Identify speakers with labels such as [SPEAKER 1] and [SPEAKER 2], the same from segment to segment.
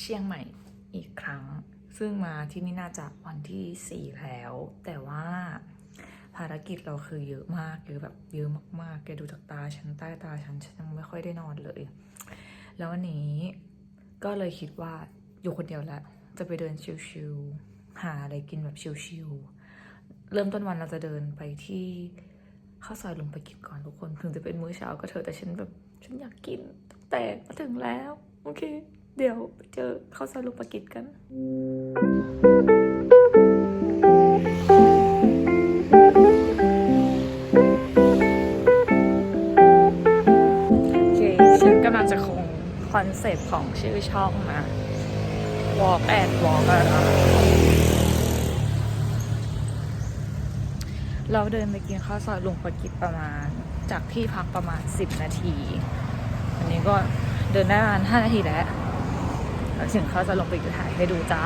[SPEAKER 1] เชียงใหม่อีกครั้ง ซึ่งมาที่นี่น่าจะวันที่สี่แล้ว แต่ว่าภารกิจเราคือเยอะมากเยอะแบบเยอะมากๆ แกดูจากตาฉันใต้ตาฉันฉันยังไม่ค่อยได้นอนเลย แล้ววันนี้ก็เลยคิดว่าอยู่คนเดียวแหละจะไปเดินชิลๆหาอะไรกินแบบชิลๆเริ่มต้นวันเราจะเดินไปที่ข้าวซอยลงไปกินก่อนทุกคน ถึงจะเป็นมื้อเช้าก็เถอะแต่ฉันแบบ ฉันอยากกินตั้งแต่มาถึงแล้ว โอเค เดี๋ยวเจอข้าวซอยลุงปากิจกันโอเคฉันกำลังจะคงคอนเซปต์ของชื่อช่องนะ Walk and Walk อะนะเราเดินไปกินข้าวซอยลุงปากิจประมาณ จากที่พักประมาณ 10 นาที อันนี้ก็เดินได้ประมาณ 5 นาทีแล้ว แล้วถึงเขาจะลงไปถ่ายให้ดูจ้า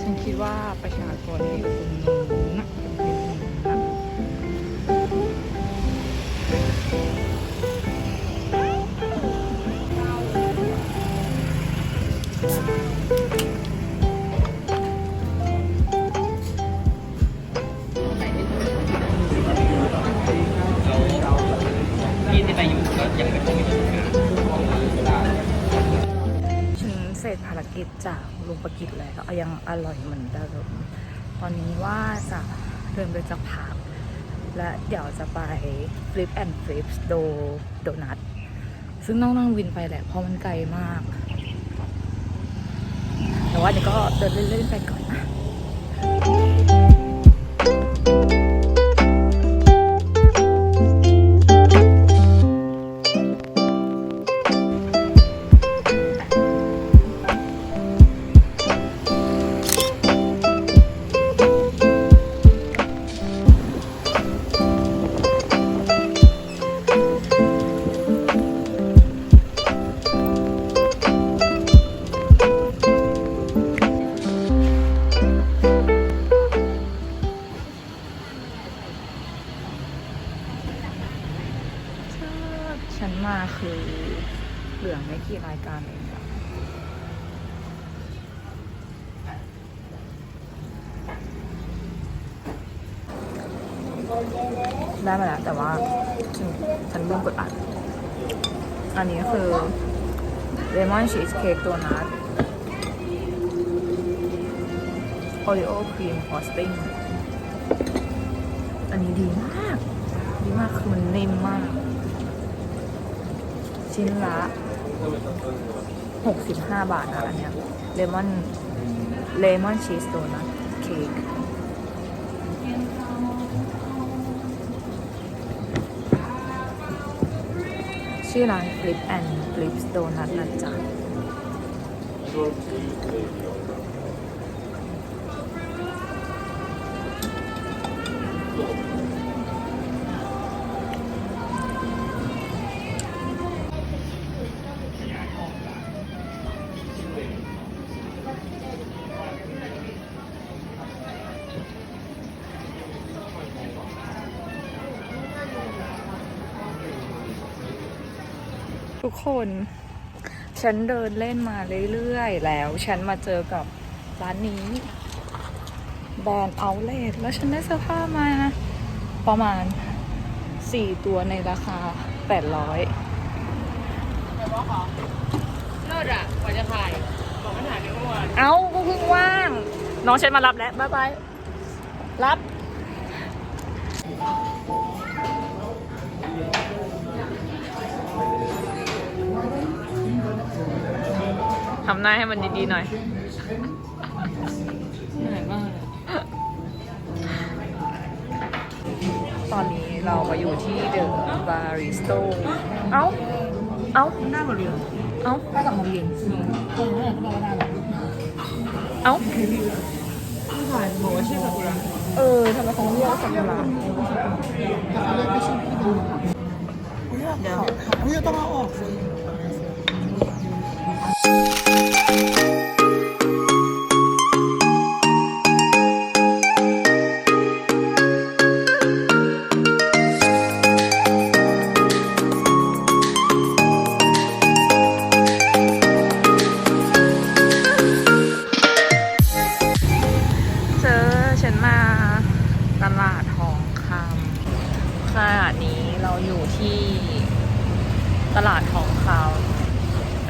[SPEAKER 1] ฉันคิดว่าประชากรที่อยู่ตรงนู้นนะเป็นคนน่ะารกิจจากลุงประกิจแล้วยังอร่อยเหมือนเดิมตอนนี้ว่าจะเดินไปจะพักและเดี๋ยวจะไป Flip and Flips โดโดนัทซึ่งต้องนั่งวินไปแหละเพราะมันไกลมาก แต่ว่าเดี๋ยวก็เดินเล่นๆไปก่อนนะ ได้มาแล้วแต่ว่าฉันฉันลืมกดอัดอันนี้คือเลมอนชีสเค้กตัวนัทโอริโอครีมฟอสติ้งอันนี้ดีมาก ดีมากคือมันนิ่มมาก ชิ้นละ 65 บาทนะอันเนี้ยเลมอนเลมอนชีสโดนัทเค้ก ชื่อร้าน Flip and Flips Donut นะจ๊ะ ทุกคน ฉันเดินเล่นมาเรื่อยๆ แล้ว ฉันมาเจอกับร้านนี้ แบรนด์เอาเลทแล้วฉันได้เสื้อผ้ามา ประมาณ 4 ตัวในราคา 800
[SPEAKER 2] เลิศอะกว่าจะถ่าย บอกว่าถ่ายในเมื่อวาน
[SPEAKER 1] เอ้าก็เพิ่งว่าง น้องฉันมารับแล้ว บ๊ายบาย ทำหน้าให้มันดีๆหน่อย
[SPEAKER 2] เหนื่อยมากเลย
[SPEAKER 1] ตอนนี้เรามาอยู่ที่เดอะบาริสโตเอ้า เอ้า
[SPEAKER 2] หน้าหมดเลย
[SPEAKER 1] เอ้า
[SPEAKER 2] ถ้ากลับมาเรียนตรงนั้นก็บอกว่าได้หรอ
[SPEAKER 1] เอ้า
[SPEAKER 2] ที่ถ่ายบอกว่าชื่อซากุระ
[SPEAKER 1] เออทำไมเขาเรียกสักุระ
[SPEAKER 2] เดี๋ยวเฮ้ยต้องเอาออกสิ
[SPEAKER 1] วั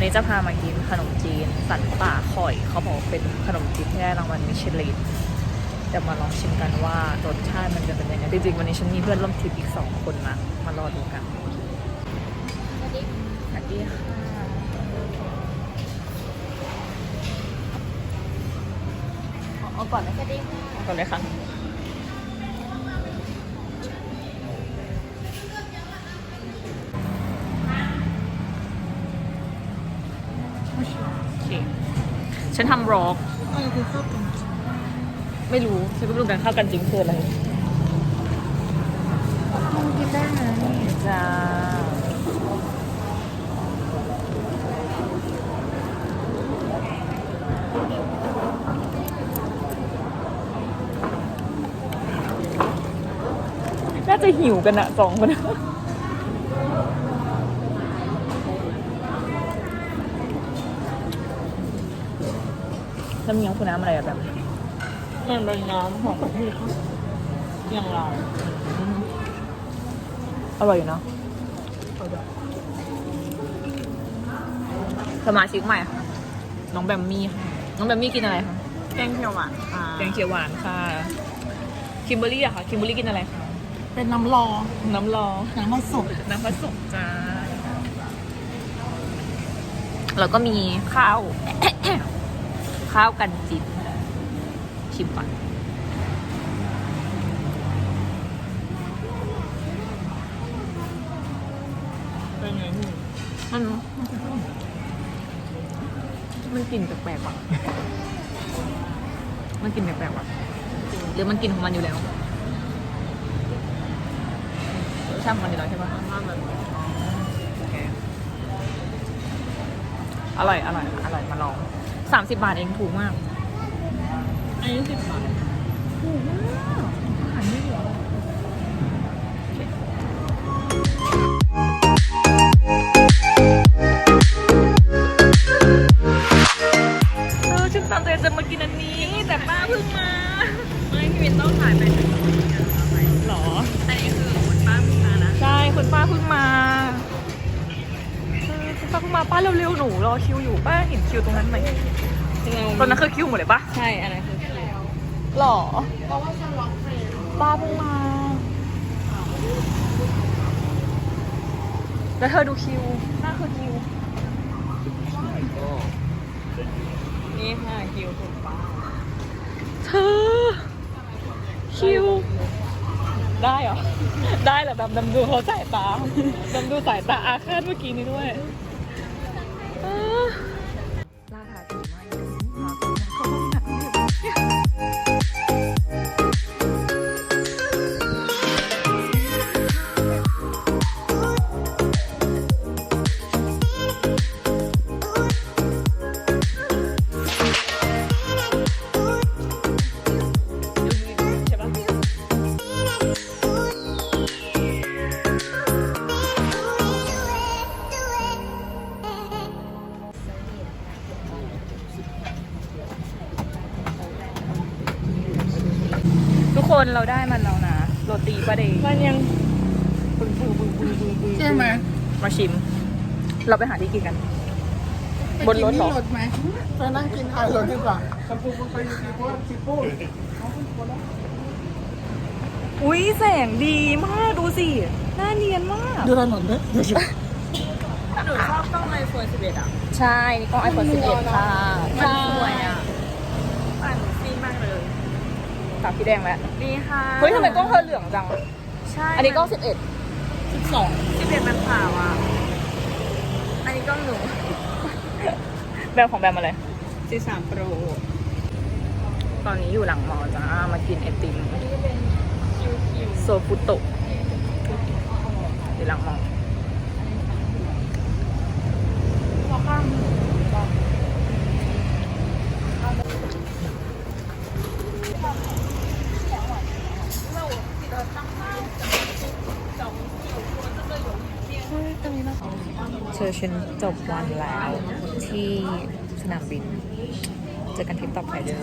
[SPEAKER 1] นนี้จะพามากินขนมจีน สันป่าข่อย เขาบอกเป็นขนมจีนที่ได้รางวัลมิชลินเดี๋ยวมาลองชิมกันว่ารสชาติมันจะเป็นยังไงจริงๆวันนี้ฉันมีเพื่อนร่วมทริปอีกสองคนนะมารอดูกันสวัสดีค่ะเอาก่อนเลย
[SPEAKER 2] สวัสดีค่ะ
[SPEAKER 1] เอาก่อนเลยค่ะ เค ฉันทำร็อก
[SPEAKER 2] อะไรคือข้าวต้ม
[SPEAKER 1] ไม่รู้ฉันก็ไม่รู้กันเข้ากันจริงคืออะไร
[SPEAKER 2] มันกินได้นะ
[SPEAKER 1] จ้าน่าจะหิวกันอะสองคน น้ำเงี้ยวคือน้ำอะไรอะแบบ
[SPEAKER 2] มันเป็นน้ำของที่อย่างเรา
[SPEAKER 1] อร่อยอยู่เนาะสมาชิกใหม่ค่ะน้องแบมมี่ค่ะน้องแบมมี่กินอะไรคะ
[SPEAKER 2] แกงเขียวหวานค่ะ
[SPEAKER 1] แกงเขียวหวานค่ะ คิมเบอรี่อะค่ะ คิมเบอรี่กินอะไรคะ
[SPEAKER 2] เป็นน้ำรอ
[SPEAKER 1] น้ำรอ
[SPEAKER 2] น้ำผสม
[SPEAKER 1] น้ำผสมจ้า แล้วก็มีข้าว ข้าวกันจิตชิมก่อน
[SPEAKER 2] เป็นไงพี่
[SPEAKER 1] มันมันกลิ่นแปลกๆว่ะ มันกลิ่นแปลกๆว่ะ หรือมันกลิ่นของมันอยู่แล้วรสชาติของมันอยู่แล้วใช่ปะ
[SPEAKER 2] มากแบบ
[SPEAKER 1] โอเคอร่อย อร่อย อร่อย มาลอง สามสิบบาทเองถูกมาก
[SPEAKER 2] อันนี้สิบบาท
[SPEAKER 1] ถูกมากอาหารไม่เหลือเออฉันตั้งใจจะมากินอันนี้ แต่ป้าเพิ่งมา
[SPEAKER 2] ไม่พี่วินต้องถ่ายไปถึงตรงนี้นะ
[SPEAKER 1] หรอ
[SPEAKER 2] อันนี้คือคุณป้าเพี่งมานะ
[SPEAKER 1] ใช่ คุณป้าเพิ่งมา ป้าเพิ่งมาป้าเร็วๆหนูรอคิวอยู่ป้าเห็นคิวตรงนั้นไหมตอนนั้นคือคิวหมดเลยปะ
[SPEAKER 2] ใช่อันนั้นคือ
[SPEAKER 1] หรอ
[SPEAKER 2] เพราะว่าฉันล็อกเฟรน
[SPEAKER 1] ป้าเพิ่งมา แล้วเธอดูคิวนั่นคือคิว
[SPEAKER 2] นี่ค่ะคิวคุณป้า
[SPEAKER 1] เธอคิว ได้เหรอ ได้เหรอแบบดำดูเขาสายตาดำดูสายตาอาฆาตเมื่อกี้นี้ด้วย เราได้มันแล้วนะโรตีปะเดย์
[SPEAKER 2] มันยัง
[SPEAKER 1] บึ้งบึ้งบึ้งบึ้งบึ้งบึ้ง
[SPEAKER 2] ใช่ไหม
[SPEAKER 1] มาชิม เราไปหาที่กินกัน บนรถเหรอ
[SPEAKER 2] รถไหมไปนั่งกินท้ายรถดีกว่า
[SPEAKER 1] อุ้ยแสงดีมากดูสิหน้าเนียนมาก
[SPEAKER 2] ดูถนนด้วย
[SPEAKER 1] หนูชอบกล้องไอโฟน11อะ ใช่นี่กล้องไอโฟน11ค่ะ
[SPEAKER 2] มันสวยอะ
[SPEAKER 1] ปั่นซีมากเลย ตาพี่แดงแล้ว
[SPEAKER 2] ดีค่ะ
[SPEAKER 1] เฮ้ยทำไมกล้องเธอเหลืองจัง
[SPEAKER 2] ใช่
[SPEAKER 1] อันนี้กล้อง11
[SPEAKER 2] สิบสองสิบเอ็ดมันขาวอะ อันนี้กล้องหนู
[SPEAKER 1] แบบของแบมอะไร
[SPEAKER 2] สิบสามโปร
[SPEAKER 1] ตอนนี้อยู่หลังมอจ้ามากินไอติม
[SPEAKER 2] คิวคิว
[SPEAKER 1] โซฟุโตะอยู่หลังมอ เธอฉันจบวันแล้วที่สนามบิน เจอกันทริปต่อไปด้า